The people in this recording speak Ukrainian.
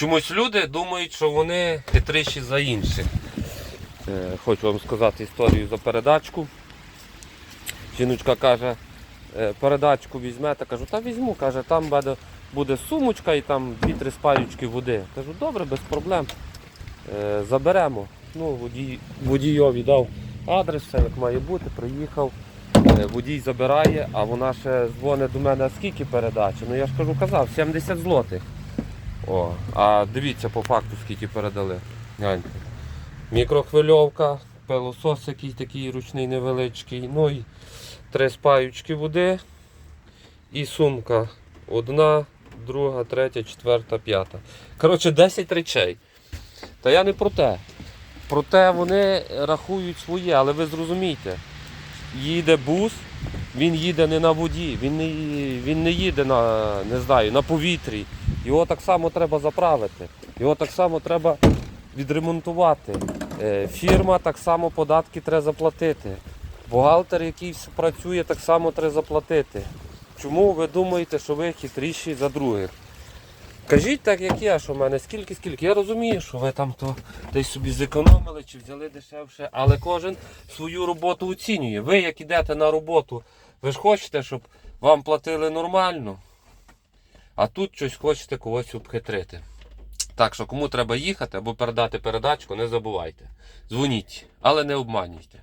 Чомусь люди думають, що вони хитріші за інших. Е, Хочу вам сказати історію за передачку. Жіночка каже, е, передачку візьмете. Кажу, та візьму, каже, там буде, сумочка і там дві-три спаючки води. Кажу, добре, без проблем. Е, Заберемо. Ну, водій, водійові дав адрес, все як має бути, приїхав. Водій забирає, а вона ще дзвонить до мене, скільки передачі? Ну я ж кажу, казав, 70 злотих. О, а дивіться по факту, скільки передали. Гляньте. Мікрохвильовка, пилосос якийсь такий ручний невеличкий, ну і три спаючки води і сумка. Одна, друга, третя, четверта, п'ята. Коротше, 10 речей. Та я не про те. Проте вони рахують своє, але ви зрозумійте, їде бус, він їде не на воді, він не, він не їде на, не знаю, на повітрі. Його так само треба заправити, його так само треба відремонтувати. Е, Фірма так само податки треба заплатити. Бухгалтер, який працює, так само треба заплатити. Чому ви думаєте, що ви хитріші за других? Кажіть так, як я, що в мене скільки, скільки. Я розумію, що ви там то десь собі зекономили чи взяли дешевше, але кожен свою роботу оцінює. Ви як ідете на роботу, ви ж хочете, щоб вам платили нормально, а тут щось хочете когось обхитрити. Так що кому треба їхати або передати передачку, не забувайте. Дзвоніть, але не обманюйте.